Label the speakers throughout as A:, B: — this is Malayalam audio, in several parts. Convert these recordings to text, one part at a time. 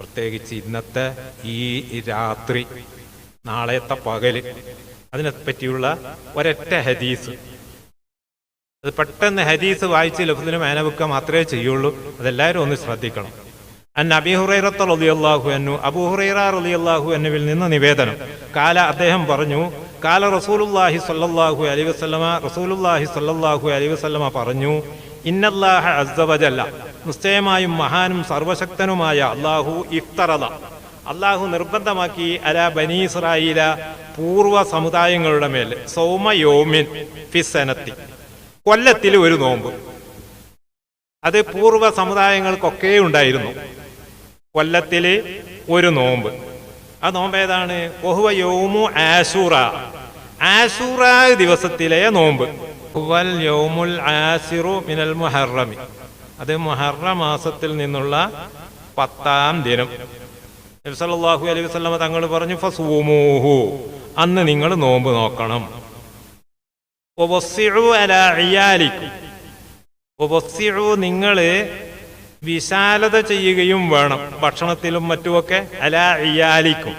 A: പ്രത്യേകിച്ച് ഇന്നത്തെ ഈ രാത്രി നാളത്തെ പകൽ അതിനെ പറ്റിയുള്ള ഒരൊറ്റ ഹദീസ്. അത് പെട്ടെന്ന് ഹദീസ് വായിച്ച് ലഫ്ദിന് മേനവെക്കുക മാത്രമേ ചെയ്യുള്ളൂ. അതെല്ലാവരും ഒന്ന് ശ്രദ്ധിക്കണം. അൻ അബിഹുറൈറത്ത് റളിയല്ലാഹു അന്നു അബൂഹുറൈറ റളിയല്ലാഹു എന്നിവിൽ നിന്ന് നിവേദനം. കാല അദ്ദേഹം പറഞ്ഞു കാല റസൂലുല്ലാഹി സ്വല്ലല്ലാഹു അലൈഹി വസല്ലമ റസൂലുല്ലാഹി സ്വല്ലല്ലാഹു അലൈഹി വസല്ലമ പറഞ്ഞു ഇന്നല്ലാഹ അസ്സവജല്ല നിശ്ചയമായും മഹാനും സർവശക്തനുമായ അള്ളാഹു ഇഫ്തറദ. അള്ളാഹു നിർബന്ധമാക്കി അല ബനി പൂർവ പൂർവ സമുദായങ്ങളുടെ മേൽ സൗമയോമിൻ ഫിസനത്തി കൊല്ലത്തിൽ ഒരു നോമ്പ്. അത് പൂർവ സമുദായങ്ങൾക്കൊക്കെ ഉണ്ടായിരുന്നു. കൊല്ലത്തിൽ ഒരു നോമ്പ്. ആ നോമ്പ് ഏതാണ്? ഒഹുവ യോമു ആശൂറ. ആശൂറ ദിവസത്തിലെ നോമ്പ്. ഹുവൽ യൗമുൽ ആസിറു മിനൽ മുഹറമി. അത് മുഹറ മാസത്തിൽ നിന്നുള്ള പത്താം ദിനം. നബി സല്ലല്ലാഹു അലൈഹി വസല്ലമ തങ്ങൾ പറഞ്ഞു ഫസൂമൂഹു അന്ന് നിങ്ങൾ നോമ്പ് നോക്കണം. നിങ്ങൾ വിശാലത ചെയ്യുകയും വേണം. ഭക്ഷണത്തിലും മറ്റുമൊക്കെ അല ഇയാലിക്കും.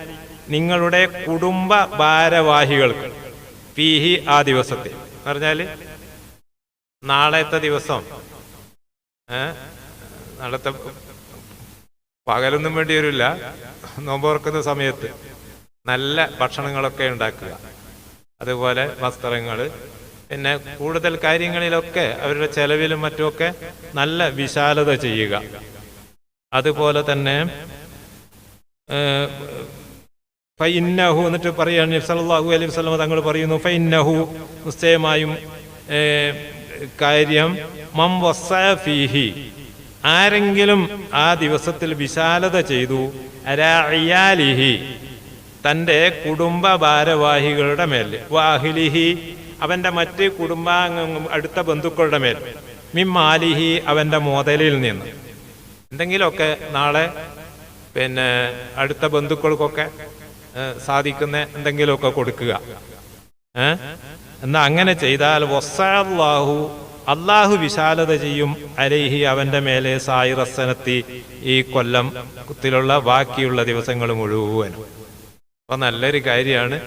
A: നിങ്ങളുടെ കുടുംബ ഭാരവാഹികൾക്ക്. ഫീഹി ആ ദിവസത്തിൽ. പറഞ്ഞാൽ നാളത്തെ ദിവസം. നാളത്തെ പകലൊന്നും വേണ്ടി വരില്ല നോമ്പോർക്കുന്ന സമയത്ത് നല്ല ഭക്ഷണങ്ങളൊക്കെ ഉണ്ടാക്കുക. അതുപോലെ വസ്ത്രങ്ങൾ പിന്നെ കൂടുതൽ കാര്യങ്ങളിലൊക്കെ അവരുടെ ചെലവിലും മറ്റുമൊക്കെ നല്ല വിശാലത ചെയ്യുക. അതുപോലെ തന്നെ ഫൈന്നഹു എന്നിട്ട് പറയുകയാണ് നബി സല്ലല്ലാഹു അലൈഹി വസല്ലം തങ്ങൾ പറയുന്നു ഫൈന്നഹു നിശ്ചയമായും കാര്യം മം വസ്സഫീഹി ആരെങ്കിലും ആ ദിവസത്തിൽ വിശാലത ചെയ്തു അലാ തന്റെ കുടുംബ ഭാരവാഹികളുടെ മേൽ വാഹിലിഹി അവന്റെ മറ്റ് കുടുംബാംഗ അടുത്ത ബന്ധുക്കളുടെ മേൽ മിമ്മാലിഹി അവന്റെ മോതലിൽ നിന്ന്. എന്തെങ്കിലുമൊക്കെ നാളെ പിന്നെ അടുത്ത ബന്ധുക്കൾക്കൊക്കെ സാധിക്കുന്ന എന്തെങ്കിലുമൊക്കെ കൊടുക്കുക. ഏ? എന്നാ അങ്ങനെ ചെയ്താൽ വസ്സാഹു അള്ളാഹു വിശാലത ചെയ്യും. അലേഹി അവന്റെ മേലെ സായിറസനത്തി ഈ കൊല്ലം ത്തിലുള്ള ബാക്കിയുള്ള ദിവസങ്ങൾ മുഴുവനും. അപ്പൊ നല്ലൊരു കാര്യമാണ്.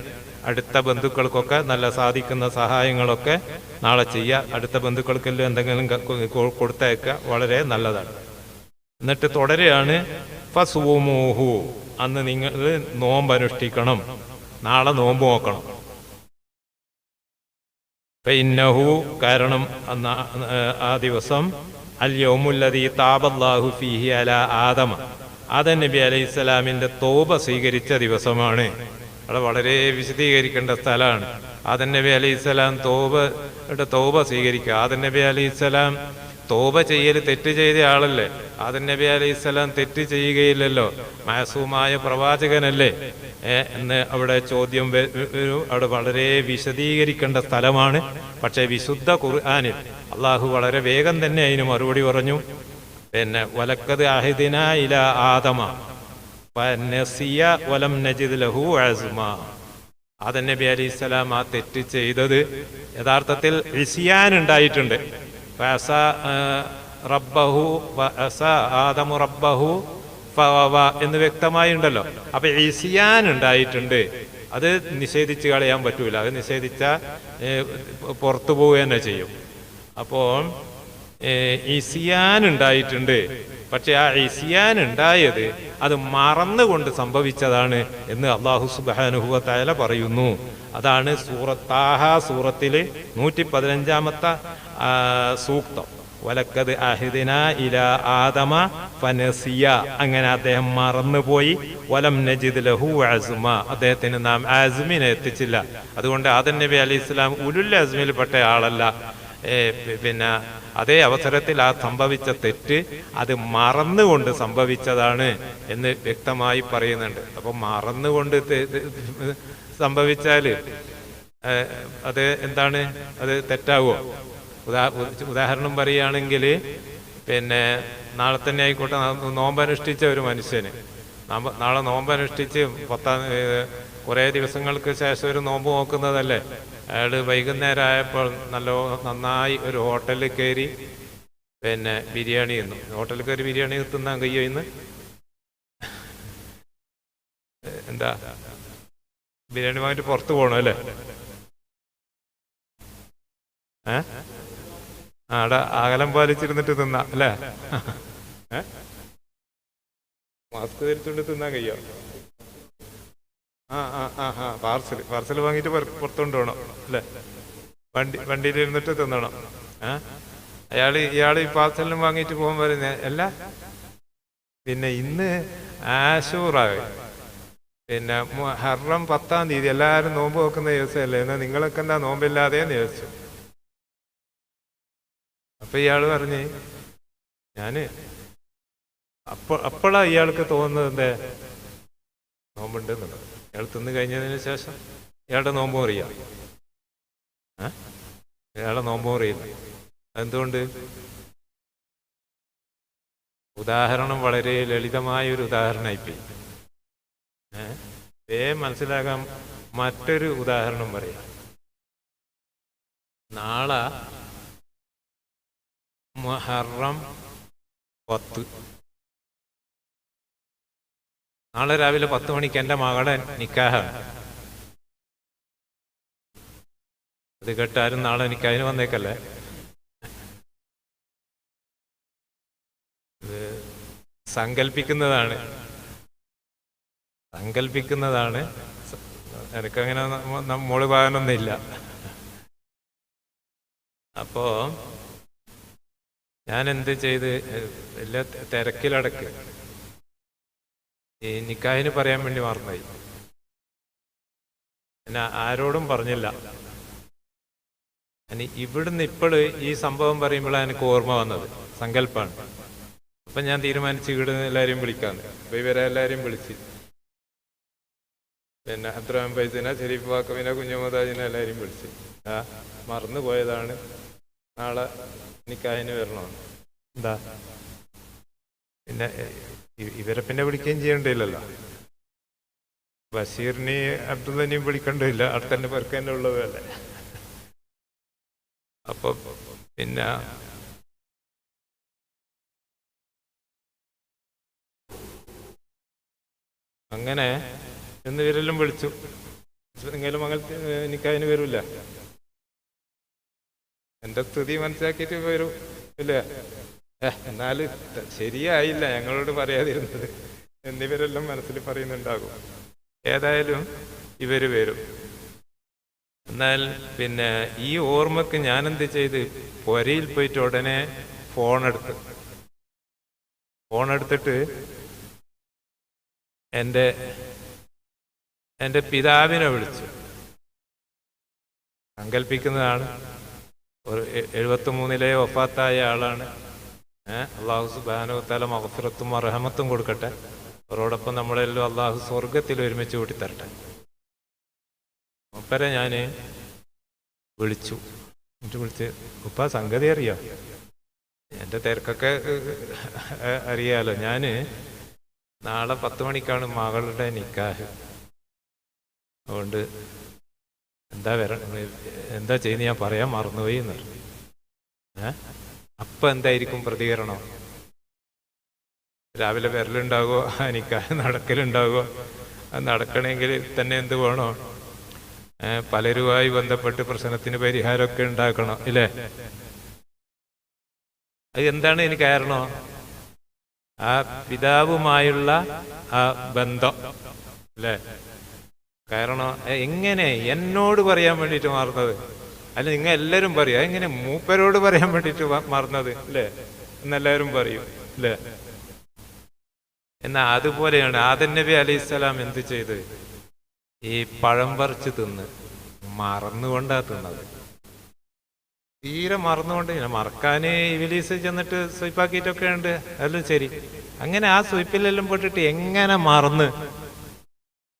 A: അടുത്ത ബന്ധുക്കൾക്കൊക്കെ നല്ല സാധിക്കുന്ന സഹായങ്ങളൊക്കെ നാളെ ചെയ്യുക അടുത്ത ബന്ധുക്കൾക്കെല്ലാം എന്തെങ്കിലും കൊടുത്തേക്കുക വളരെ നല്ലതാണ്. എന്നിട്ട് തുടരുകയാണ്. ഫസുമോഹു. അന്ന് നിങ്ങൾ നോമ്പ് അനുഷ്ഠിക്കണം നാളെ നോമ്പ് നോക്കണം. ഫഇന്നഹു കാരണം അന്ന് ആ- ദിവസം അൽ യൗമുല്ലദീ താബല്ലാഹു ഫിഹി അല ആദമ. ആദം നബി അലൈഹി സ്വലാമിന്റെ തോപ സ്വീകരിച്ച ദിവസമാണ്. അവിടെ വളരെ വിശദീകരിക്കേണ്ട സ്ഥലമാണ്. ആദൻ നബി അലൈഹി സ്വലാം തോപ തോപ സ്വീകരിക്കുക. ആദൻ നബി അലൈഹി സ്വലാം തോപ ചെയ്യൽ തെറ്റ് ചെയ്ത ആളല്ലേ? ആദം നബി അലൈഹി സ്വലാം തെറ്റ് ചെയ്യുകയില്ലല്ലോ. മാസൂമായ പ്രവാചകനല്ലേ? എന്ന് അവിടെ ചോദ്യം അവിടെ വളരെ വിശദീകരിക്കേണ്ട സ്ഥലമാണ്. പക്ഷേ വിശുദ്ധ ഖുർആാനിൽ അള്ളാഹു വളരെ വേഗം തന്നെ അതിന് മറുപടി പറഞ്ഞു. പിന്നെ വലക്കത് അഹിദിന ഇല ആദമ. വലം നജിദ് ലഹു അസ്മ. നബി അലൈഹി സ്വലാം ആ തെറ്റ് ചെയ്തത് യഥാർത്ഥത്തിൽ ഇസിയാൻ ഉണ്ടായിട്ടുണ്ട്. റബ്ബഹു ആദമു റബ്ബഹു എന്ന് വ്യക്തമായി ഉണ്ടല്ലോ അപ്പൊ ഈസിയാൻ ഉണ്ടായിട്ടുണ്ട്. അത് നിഷേധിച്ച് കളയാൻ പറ്റൂല. അത് നിഷേധിച്ച പുറത്തു പോവുക തന്നെ ചെയ്യും. അപ്പോൾ ഈസിയാൻ ഉണ്ടായിട്ടുണ്ട്. പക്ഷെ ആ ഈസിയാൻ ഉണ്ടായത് അത് മറന്നുകൊണ്ട് സംഭവിച്ചതാണ് എന്ന് അള്ളാഹു സുബാനുഭവത്തായ പറയുന്നു. അതാണ് സൂറത്താഹ സൂറത്തിൽ നൂറ്റി പതിനഞ്ചാമത്തെ സൂക്തം. വലക്കത് അഹിദിന ഇല ആദമ ഫനസിയ. അങ്ങനെ അദ്ദേഹം മറന്നുപോയി. വലം നജിദ് ലഹു അസുമ. അദ്ദേഹത്തിന് നാം ആസ്മിനെ എത്തിച്ചില്ല. അതുകൊണ്ട് ആദൻ നബി അലി ഇസ്ലാം ഉലുൽ അസ്മിൽപ്പെട്ട ആളല്ല. പിന്നെ അതേ അവസരത്തിൽ ആ സംഭവിച്ച തെറ്റ് അത് മറന്നുകൊണ്ട് സംഭവിച്ചതാണ് എന്ന് വ്യക്തമായി പറയുന്നുണ്ട്. അപ്പൊ മറന്നുകൊണ്ട് സംഭവിച്ചാൽ അത് എന്താണ്? അത് തെറ്റാവോ? ഉദാ ഉദാഹരണം പറയുകയാണെങ്കിൽ പിന്നെ നാളെ തന്നെ ആയിക്കോട്ടെ. നോമ്പനുഷ്ഠിച്ച ഒരു മനുഷ്യന്. നാളെ നോമ്പനുഷ്ഠിച്ച് പത്താം കുറേ ദിവസങ്ങൾക്ക് ശേഷം ഒരു നോമ്പ് നോക്കുന്നതല്ലേ? അയാൾ വൈകുന്നേരം ആയപ്പോൾ നല്ല നന്നായി ഒരു ഹോട്ടലിൽ കയറി പിന്നെ ബിരിയാണി തിന്നു. ഹോട്ടലിൽ കയറി ബിരിയാണി തിന്നാൻ ഇന്ന്? എന്താ? ബിരിയാണി വാങ്ങിട്ട് പുറത്ത് പോകണം അല്ലേ? ഏ? ആ അവിടെ അകലം പാലിച്ചിരുന്നിട്ട് തിന്ന അല്ലേ? മാസ്ക് ധരിച്ചുകൊണ്ട് തിന്നാൻ കഴിയോ? ആ ആ ആ ആ പാർസൽ പാർസൽ വാങ്ങിയിട്ട് പുറത്തോണ്ട് പോകണം അല്ലെ? വണ്ടി വണ്ടിയിൽ ഇരുന്നിട്ട് തിന്നണം അയാൾ ഇയാൾ ഈ പാർസലിനും വാങ്ങിയിട്ട് പോകാൻ പറയുന്ന അല്ല? പിന്നെ ഇന്ന് ആശൂറായി പിന്നെ ഹർറം പത്താം തീയതി എല്ലാവരും നോമ്പ് വെക്കുന്ന ദിവസമല്ലേ എന്നാൽ നിങ്ങളൊക്കെ എന്താ നോമ്പില്ലാതെയെന്ന് ചോദിച്ചു. അപ്പൊ ഇയാൾ പറഞ്ഞ് ഞാൻ അപ്പൊ അപ്പോഴാ ഇയാൾക്ക് തോന്നുന്നത് എന്തേ? നോമ്പുണ്ട് ഇയാൾ തിന്നു കഴിഞ്ഞതിന് ശേഷം ഇയാളുടെ നോമ്പ് അറിയാം ഇയാളെ നോമ്പ് അറിയില്ല എന്തുകൊണ്ട് ഉദാഹരണം വളരെ ലളിതമായ ഒരു ഉദാഹരണമായിപ്പോയി. ഏ? വേ മനസ്സിലാകാൻ മറ്റൊരു ഉദാഹരണം പറയാം. നാളെ മുഹറം പത്ത്. നാളെ രാവിലെ പത്ത് മണിക്ക് എന്റെ മകളെ നിക്കാഹാണ്. അത് കേട്ടാരും നാളെ എനിക്ക് അതിന് വന്നേക്കല്ലേ? ഇത് സങ്കല്പിക്കുന്നതാണ് സങ്കല്പിക്കുന്നതാണ് എനിക്കങ്ങനെ മോൾ പോകാനൊന്നുമില്ല. അപ്പോ ഞാൻ എന്ത് ചെയ്ത് എല്ലാ തിരക്കിലടക്ക്. ഈ നിക്കാഹിന് പറയാൻ വേണ്ടി മറന്നായി പിന്നെ ആരോടും പറഞ്ഞില്ല. ഇനി ഇവിടുന്ന് ഇപ്പോൾ ഈ സംഭവം പറയുമ്പോഴാണ് എനിക്ക് ഓർമ്മ വന്നത്. സങ്കല്പാണ്. അപ്പൊ ഞാൻ തീരുമാനിച്ച് ഇവിടുന്ന് എല്ലാവരെയും വിളിക്കാന്ന്. അപ്പൊ ഇവരെ എല്ലാവരെയും വിളിച്ച്. പിന്നെ അബ്ദുറഹ്മാൻ ഫൈസിനെ ഷെരീഫ് വാക്കമിനെ കുഞ്ഞുമതാജിനെ എല്ലാവരെയും വിളിച്ച്. മറന്നു പോയതാണ് നാളെ നിക്കാഹിന് വരണമെന്ന്. എന്താ? പിന്നെ ഇവരെ പിന്നെ വിളിക്കുകയും ചെയ്യണ്ടില്ലല്ലോ. ബഷീറിനെ അബ്ദുള്ളനെയും വിളിക്കണ്ടില്ല. അടുത്തന്നെ പേർക്ക് തന്നെ ഉള്ളതല്ലേ അപ്പൊ പിന്നെ അങ്ങനെ എന്ന് ഇവരെല്ലാം വിളിച്ചു. നിങ്ങളും അങ്ങനെ എനിക്കതിന് വരൂല. എന്റെ സ്ഥിതി മനസ്സിലാക്കിയിട്ട് വരൂ. ഇല്ല? എന്നാൽ ശരിയായില്ല ഞങ്ങളോട് പറയാതിരുന്നത്. എന്നിവരെല്ലാം മനസ്സിൽ പറയുന്നുണ്ടാകും. ഏതായാലും ഇവർ വരും. എന്നാൽ പിന്നെ ഈ ഓർമ്മക്ക് ഞാനെന്ത് ചെയ്ത്? പൊരയിൽ പോയിട്ട് ഉടനെ ഫോൺ എടുത്തിട്ട് എന്റെ എന്റെ പിതാവിനെ വിളിച്ചു. സങ്കല്പിക്കുന്നതാണ് ഒരു എഴുപത്തി മൂന്നിലെ ഒഫാത്തായ ആളാണ്. അള്ളാഹു സുബാനുത്താല മഹഫിറത്തും അർഹമത്തും കൊടുക്കട്ടെ. അവരോടൊപ്പം നമ്മളെല്ലാം അള്ളാഹു സ്വർഗത്തിൽ ഒരുമിച്ച് കൂട്ടിത്തരട്ടെ. മുപ്പരെ ഞാൻ വിളിച്ചു. എന്നിട്ട് വിളിച്ച് ഉപ്പ സംഗതി അറിയോ? എന്റെ തിരക്കൊക്കെ അറിയാലോ. ഞാൻ നാളെ പത്ത് മണിക്കാണ് മകളുടെ നിക്കാഹ്. അതുകൊണ്ട് എന്താ വര എന്താ ചെയ്യുന്ന ഞാൻ പറയാൻ മറന്നുപോയി എന്ന്. പറഞ്ഞു ഏ? അപ്പൊ എന്തായിരിക്കും പ്രതികരണം? രാവിലെ വിരലുണ്ടാകുമോ എനിക്ക് നടക്കലുണ്ടാകുമോ നടക്കണമെങ്കിൽ തന്നെ എന്ത് വേണോ? പലരുമായി ബന്ധപ്പെട്ട് പ്രശ്നത്തിന് പരിഹാരമൊക്കെ ഉണ്ടാക്കണം ഇല്ലേ? അത് എന്താണ് എനിക്ക് കാരണം? ആ പിതാവുമായുള്ള ആ ബന്ധം അല്ലേ കാരണം എങ്ങനെ എന്നോട് പറയാൻ വേണ്ടിയിട്ട് മാറുന്നത്? അല്ല നിങ്ങൾ എല്ലാവരും പറയും. എങ്ങനെ മൂപ്പരോട് പറയാൻ വേണ്ടിയിട്ട് മാറുന്നത്? അല്ലേ? എന്നെല്ലാവരും പറയും. അല്ലേ? എന്നാ അതുപോലെയാണ് ആദൻ നബി അലൈഹിസ്സലാം എന്ത് ചെയ്ത്? ഈ പഴം പറിച്ച് തിന്ന് മറന്നുകൊണ്ടാ തിന്നത്. തീരെ മറന്നുകൊണ്ട് മറക്കാനേ വിലീസ് ചെന്നിട്ട് സ്വയ്പാക്കിയിട്ടൊക്കെ ഉണ്ട്. അതെല്ലാം ശരി. അങ്ങനെ ആ സ്വയ്പിലെല്ലാം പെട്ടിട്ട് എങ്ങനെ മറന്ന്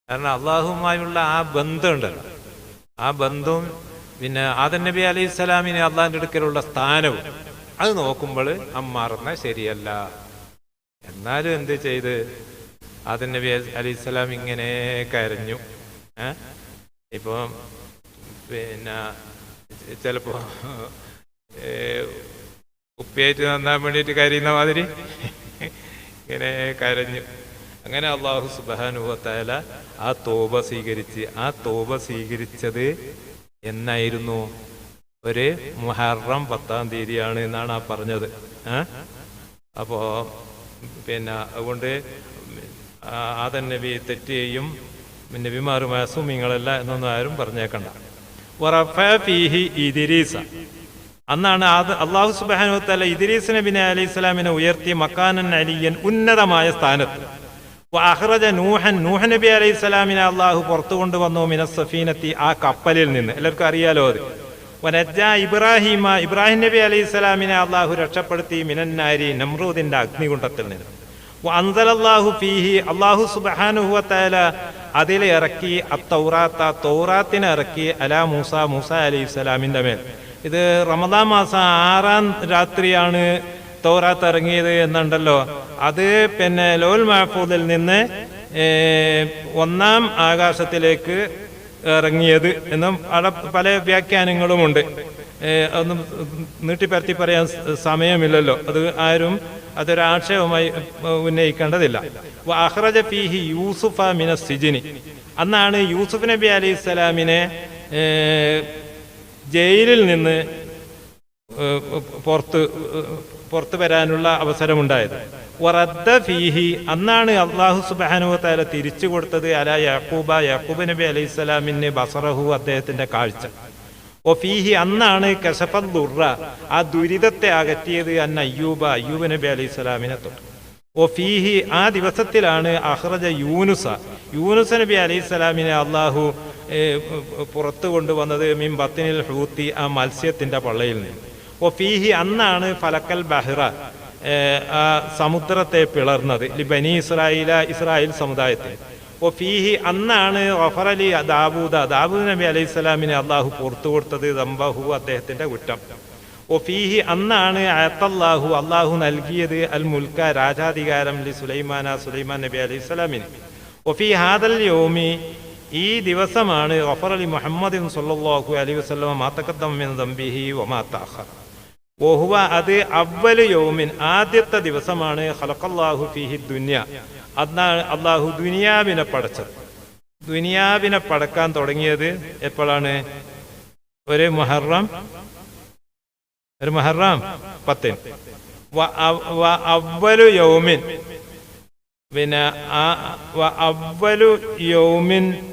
A: കാരണം അള്ളാഹുമായുള്ള ആ ബന്ധമുണ്ടല്ലോ. ആ ബന്ധവും പിന്നെ ആദൻ നബി അലൈഹി സ്വലാമിന് അള്ളാഹിന്റെ അടുക്കലുള്ള സ്ഥാനവും അത് നോക്കുമ്പോൾ അമ്മാറുന്ന ശരിയല്ല. എന്നാലും എന്ത് ചെയ്ത്? ആദൻ നബി അലൈഹി സ്വലാം ഇങ്ങനെ കരഞ്ഞു. ഇപ്പം പിന്നെ ചിലപ്പോ ഉപ്പയായിട്ട് നന്നാൻ വേണ്ടിയിട്ട് കരയുന്ന മാതിരി ഇങ്ങനെ കരഞ്ഞു. അങ്ങനെ അള്ളാഹു സുബാനുഭവത്തായ ആ തോപ സ്വീകരിച്ച് ആ തോപ സ്വീകരിച്ചത് എന്നായിരുന്നു? ഒരു മുഹറം പത്താം തീയതിയാണ് എന്നാണ് ആ പറഞ്ഞത്? അപ്പോ പിന്നെ അതുകൊണ്ട് ആദൻ നബി തെറ്റ് ചെയ്യും നബിമാരും അസുമിങ്ങളല്ല എന്നൊന്നും ആരും പറഞ്ഞേക്കണ്ട. അന്നാണ് അത് അള്ളാഹു സുബാനു തല ഇദ്രീസ് നബിനെ അലൈഹി സ്വലാമിനെ ഉയർത്തി മക്കാനൻ അലിയൻ ഉന്നതമായ സ്ഥാനത്ത്. അഹ്റജ നൂഹൻ നൂഹ് നബി അലൈഹി സ്വലാമിനെ അള്ളാഹു പുറത്തു കൊണ്ടുവന്നു മിനസ്സഫീനത്തി ആ കപ്പലിൽ നിന്ന്. എല്ലാവർക്കും അറിയാലോ അത്. വനജ ഇബ്രാഹിമ ഇബ്രാഹിം നബി അലൈഹി സ്വലാമിനെ അള്ളാഹു രക്ഷപ്പെടുത്തി മിനന്നാരി നമ്രൂദിന്റെ അഗ്നികുണ്ടത്തിൽ നിന്ന്. അൻസലല്ലാഹു ഫീഹി അള്ളാഹു സുബാനുഹുവത്താല അതിൽ ഇറക്കി അത്തൗറാത്ത തൗറാത്തിനെ ഇറക്കി അലാ മൂസ മൂസ അലൈഹി സ്വലാമിന്റെ മേൽ. ഇത് റമദാ മാസം ആറാം രാത്രിയാണ് തൗറാത്ത് ഇറങ്ങിയത് എന്നുണ്ടല്ലോ. അത് പിന്നെ ലോൽ മഹഫൂദിൽ നിന്ന് ഒന്നാം ആകാശത്തിലേക്ക് ഇറങ്ങിയത് എന്നും അവിടെ പല വ്യാഖ്യാനങ്ങളുമുണ്ട്. ഒന്നും നീട്ടിപ്പരത്തി പറയാൻ സമയമില്ലല്ലോ. അത് ആരും അതൊരു അതൊരാക്ഷേപമായി ഉന്നയിക്കേണ്ടതില്ല. അഹ്റജ ഫീഹി യൂസുഫ മിന സിജിനി. അന്നാണ് യൂസുഫ് നബി അലൈഹി സ്വലാമിനെ ജയിലിൽ നിന്ന് പുറത്ത് പുറത്തു വരാനുള്ള അവസരമുണ്ടായത്. വറദ്ദ ഫീഹി അന്നാണ് അള്ളാഹു സുബാനുവത്താല തിരിച്ചു കൊടുത്തത് അല യാക്കൂബ യാക്കൂബ് നബി അലൈഹി സ്വലാമിന് ബസറഹു അദ്ദേഹത്തിന്റെ കാഴ്ച. ഓ ഫീഹി അന്നാണ് കസഫൽ ദുർറ ആ ദുരിതത്തെ അകറ്റിയത് അന്ന അയ്യൂബ അയ്യൂബ് നബി അലൈഹി സ്വലാമിനെ തൊട്ട്. ഓ ഫീഹി ആ ദിവസത്തിലാണ് അഹ്റജ യൂനുസ. യൂനുസ് നബി അലൈഹി സ്വലാമിനെ അള്ളാഹു പുറത്തു കൊണ്ടുവന്നത് മീൻ ബത്തിനിൽ ഹൂത്തി ആ മത്സ്യത്തിന്റെ പള്ളയിൽ നിന്ന്. ഓ ഫീഹി അന്നാണ് ഫലക്കൽ ബഹ്റ. ആ സമുദ്രത്തെ പിളർന്നത്. ബനി ഇസ്രായേല ഇസ്രായേൽ സമുദായത്തെ. ഓ ഫീഹി അന്നാണ് അലി ദാബൂദ ദാബൂദ് നബി അലൈഹി സ്വലാമിനെ അള്ളാഹു പുറത്തു കൊടുത്തത് ദംബഹു അദ്ദേഹത്തിന്റെ കുറ്റം. ഒഫീഹി അന്നാണ് അയത്തല്ലാഹു അള്ളാഹു നൽകിയത് അൽ മുൽക്ക രാജാധികാരം ലി സുലൈമാന സുലൈമാൻ നബി അലൈഹി സ്വലാമിന്. ഒഫി ഹാദൽ യോമി ഈ ദിവസമാണ് ഒഫർ അലി മുഹമ്മദ് സല്ലാഹു അലൈഹി വസല്ലമ മാത്തക്കദ്ദം മിൻ ദംബിഹി വമാ വഹുവ അത് അവൽ യൗമിൻ ആദ്യത്തെ ദിവസമാണ് ഖലഖല്ലാഹു ഫിഹി ദുനിയ. അന്നാണ് അള്ളാഹു ദുനിയാവിനെ പടച്ചത്. ദുനിയാവിനെ പടക്കാൻ തുടങ്ങിയത് എപ്പോഴാണ്? ഒരു മുഹറം ഒരു മുഹറം പത്തിന്. അവലു യോമിൻ. പിന്നെ അവലു യൗമിൻ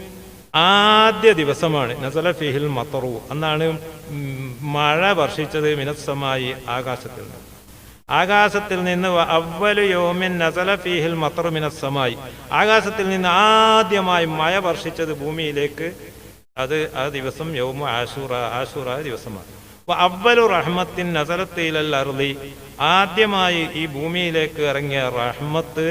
A: ആദ്യ ദിവസമാണ്. നസല ഫിഹിൽ മത്തറു അന്നാണ് മഴ വർഷിച്ചത് മിനസ്സമായി ആകാശത്തിൽ നിന്ന്. ആകാശത്തിൽ നിന്ന് അവലു യോമിൻ നസല ഫിഹിൽ മത്തറു മിനസ്സമായി. ആകാശത്തിൽ നിന്ന് ആദ്യമായി മഴ വർഷിച്ചത് ഭൂമിയിലേക്ക്. അത് ആ ദിവസം യൗമ ആശൂറ ആശൂറ ദിവസമാണ്. വ അവലു റഹ്മത്തിൻ നസലത്തിലൽ അറുതി ആദ്യമായി ഈ ഭൂമിയിലേക്ക് ഇറങ്ങിയ റഹ്മത്ത്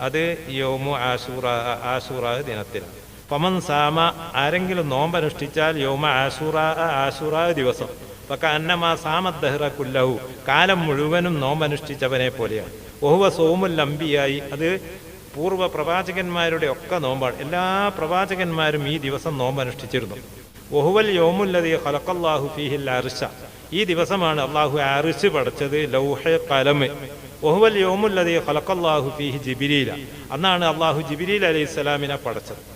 A: അത് യോമു ആശൂറ ആശൂറ ദിനത്തിലാണ്. പമൻ സാമ ആരെങ്കിലും നോമ്പനുഷ്ഠിച്ചാൽ യോമ ആശുറ ആശുറ ദിവസം. പക്ക അന്നമാ സാമദ്ദഹ്റ കുല്ലഹു. കാലം മുഴുവനും നോമ്പനുഷ്ഠിച്ചവനെ പോലെയാണ്. ഒഹുവ സോമുൽ ലംബിയായി അത് പൂർവ പ്രവാചകന്മാരുടെ ഒക്കെ നോമ്പാണ്. എല്ലാ പ്രവാചകന്മാരും ഈ ദിവസം നോമ്പനുഷ്ഠിച്ചിരുന്നു. ഒഹുവൽ യോമുല്ലതി ഖലഖല്ലാഹു ഫിഹിൽ അർശ. ഈ ദിവസമാണ് അള്ളാഹു അർശ് പടച്ചത് ലൗഹ കലമ് ഒഹുവൽ യോമുല്ലതി ഖലഖല്ലാഹു ഫിഹി ജിബിരീല. അന്നാണ് അള്ളാഹു ജിബിരീൽ അലൈഹി സ്വലാമിനെ പടച്ചത്.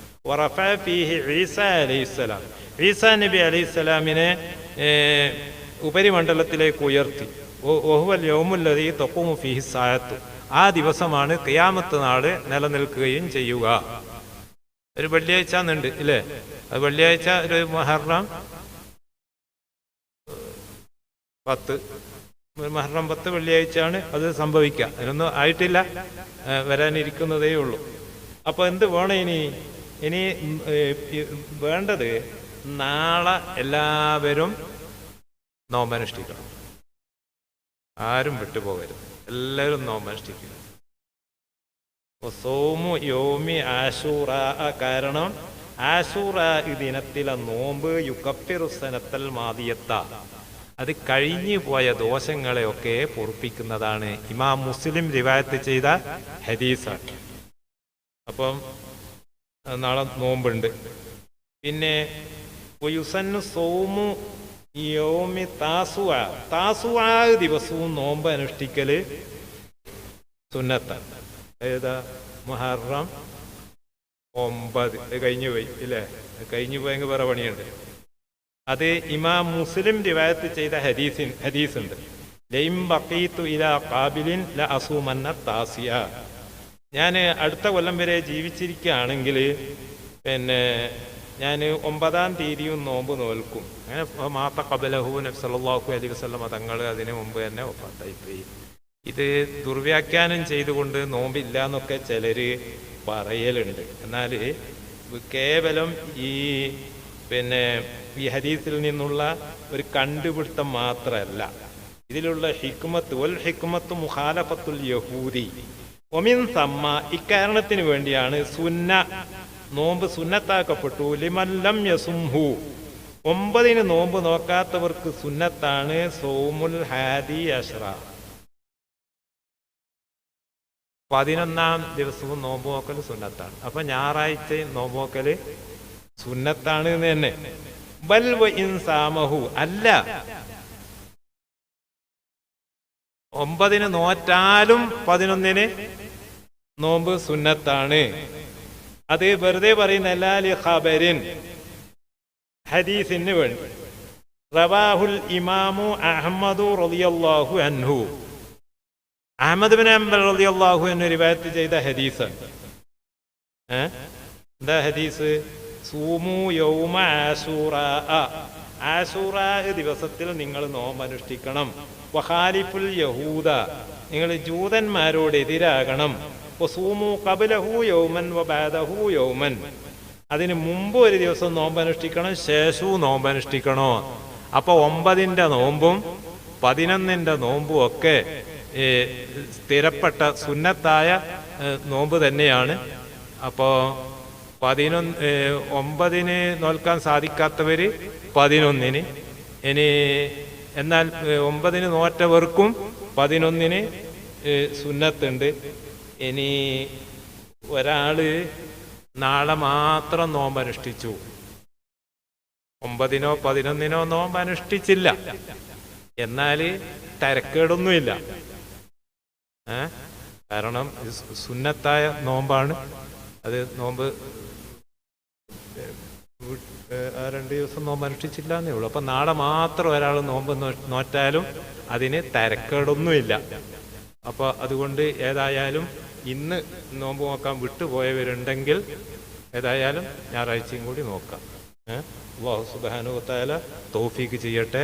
A: ഫീഹി ഈസ അലൈഹിസ്സലാം ഈസാ നബി ഉപരിമണ്ഡലത്തിലേക്ക് ഉയർത്തി. ഒഹുവൽ തൊക്കുമു ഫീഹി ആ ദിവസമാണ് കിയാമത്ത് നാട് നിലനിൽക്കുകയും ചെയ്യുക. ഒരു വെള്ളിയാഴ്ച എന്നുണ്ട് ഇല്ലേ? അത് വെള്ളിയാഴ്ച ഒരു മഹർണം പത്ത്. മഹർണം പത്ത് വെള്ളിയാഴ്ചയാണ് അത് സംഭവിക്കുക. അതിനൊന്നും ആയിട്ടില്ല. വരാനിരിക്കുന്നതേ ഉള്ളൂ. അപ്പോൾ എന്ത് വേണം ഇനി? ഇനി വേണ്ടത് നാളെ എല്ലാവരും നോമ്പനുഷ്ഠിക്കണം. ആരും വിട്ടുപോകരുത്. എല്ലാവരും നോമ്പനുഷ്ഠിക്കുക സോമു യോമി ആശൂറ കാരണം ആശൂറ ദിനത്തിലെ നോമ്പ് യുക്കപ്പിറുസനത്തൽ മാതിയത്ത അത് കഴിഞ്ഞു പോയ ദോഷങ്ങളെയൊക്കെ പൊറുപ്പിക്കുന്നതാണ് ഇമാം മുസ്ലിം റിവായത്ത് ചെയ്ത ഹദീസാണ്. അപ്പം നാളെ നോമ്പുണ്ട്. പിന്നെ സോമു യോമി താസുവ. താസുവ ദിവസവും നോമ്പ് അനുഷ്ഠിക്കൽ സുന്നത്ത ഏതാ? മുഹറം ഒമ്പത്. കഴിഞ്ഞു പോയി ഇല്ലേ? കഴിഞ്ഞു പോയെങ്കിൽ വേറെ പണിയുണ്ട്. അത് ഇമാം മുസ്ലിം റിവായത്ത് ചെയ്ത ഹദീസിൻ ഹദീസ് ഉണ്ട് ലൈം ബക്കീത്തു ഇല കാബിലിൻ ല അസൂമന്ന താസിയ. ഞാൻ അടുത്ത കൊല്ലം വരെ ജീവിച്ചിരിക്കുകയാണെങ്കിൽ പിന്നെ ഞാൻ ഒമ്പതാം തീയതിയും നോമ്പ് നോൽക്കും. അങ്ങനെ മാത്ത കബലഹു നബി സല്ലല്ലാഹു അലൈഹി വസല്ലം തങ്ങൾ അതിനു മുമ്പ് തന്നെ ഒപ്പാത്തായിപ്പോയി ഇത് ദുർവ്യാഖ്യാനം ചെയ്തുകൊണ്ട് നോമ്പില്ല എന്നൊക്കെ ചിലർ പറയലുണ്ട് എന്നാൽ കേവലം ഈ പിന്നെ ഈ ഹദീസിൽ നിന്നുള്ള ഒരു കണ്ടുപിടുത്തം മാത്രമല്ല ഇതിലുള്ള ഹിക്മത്ത് ഒൽ ഹിക്മത്ത് മുഹാലഫത്തുൽ യഹൂദി. ഒമിൻ സമ്മ ഇക്കാരണത്തിന് വേണ്ടിയാണ് സുന്ന നോമ്പ് സുന്നത്താക്കപ്പെട്ടു. ലിമല്ലം യസുംഹു. ഒമ്പതിന് നോമ്പ് നോക്കാത്തവർക്ക് സുന്നത്താണ് സോമുൽ ഹാദി അഷ്റ. പതിനൊന്നാം ദിവസവും നോമ്പ് നോക്കൽ സുന്നത്താണ്. അപ്പൊ ഞായറാഴ്ച നോമ്പ് നോക്കൽ സുന്നത്താണ് തന്നെ. ബൽവ വ ഇൻ സാമഹു. അല്ല. ഒമ്പതിന് നോറ്റാലും പതിനൊന്നിന് നോമ്പ് സുന്നത്താണ്. അത് വെറുതെ പറയുന്ന ഖബരിൻ ഹദീസിന് വേണ്ടി. റവാഹുൽ ഇമാമു അഹമ്മദു റളിയല്ലാഹു അൻഹു. അഹമ്മദ് ബിൻ അംബൽ റളിയല്ലാഹു അൻഹു റിവായത്ത് ചെയ്ത ഹദീസ്? എന്താ ഹദീസ്? സൂമു യൗമ ആശൂറാ ആശൂറാ ദിവസത്തിൽ നിങ്ങൾ നോമ്പനുഷ്ഠിക്കണം. വഹാലിഫുൽ യഹൂദ. നിങ്ങൾ ജൂതന്മാരോട് എതിരാകണം. വസൂമു കപിലഹൂ യൗമൻ വബാദഹു യൗമൻ. അതിന് മുമ്പ് ഒരു ദിവസം നോമ്പനുഷ്ഠിക്കണം ശേഷവും നോമ്പനുഷ്ഠിക്കണോ. അപ്പൊ ഒമ്പതിന്റെ നോമ്പും പതിനൊന്നിന്റെ നോമ്പും ഒക്കെ സ്ഥിരപ്പെട്ട സുന്നത്തായ നോമ്പ് തന്നെയാണ്. അപ്പോ പതിനൊന്ന് ഒമ്പതിന് നോൽക്കാൻ സാധിക്കാത്തവര് പതിനൊന്നിന്. ഇനി എന്നാൽ ഒമ്പതിന് നോറ്റവർക്കും പതിനൊന്നിന് സുന്നത്തുണ്ട്. ഇനി ഒരാൾ നാളെ മാത്രം നോമ്പ് അനുഷ്ഠിച്ചു ഒമ്പതിനോ പതിനൊന്നിനോ നോമ്പ് അനുഷ്ഠിച്ചില്ല എന്നാൽ തരക്കേടൊന്നുമില്ല. ഏ? കാരണം സുന്നത്തായ നോമ്പാണ്. അത് നോമ്പ് രണ്ട് ദിവസം നോമ്പ് അനുഷ്ഠിച്ചില്ല എന്നേ ഉള്ളൂ. അപ്പൊ നാളെ മാത്രം ഒരാൾ നോമ്പ് നോറ്റാലും അതിന് തരക്കേടൊന്നുമില്ല. അപ്പൊ അതുകൊണ്ട് ഏതായാലും ഇന്ന് നോമ്പ് നോക്കാൻ വിട്ടുപോയവരുണ്ടെങ്കിൽ ഏതായാലും ഞായറാഴ്ചയും കൂടി നോക്കാം. ഏഹ് അള്ളാഹു സുബാനു തോഫീക്ക് ചെയ്യട്ടെ.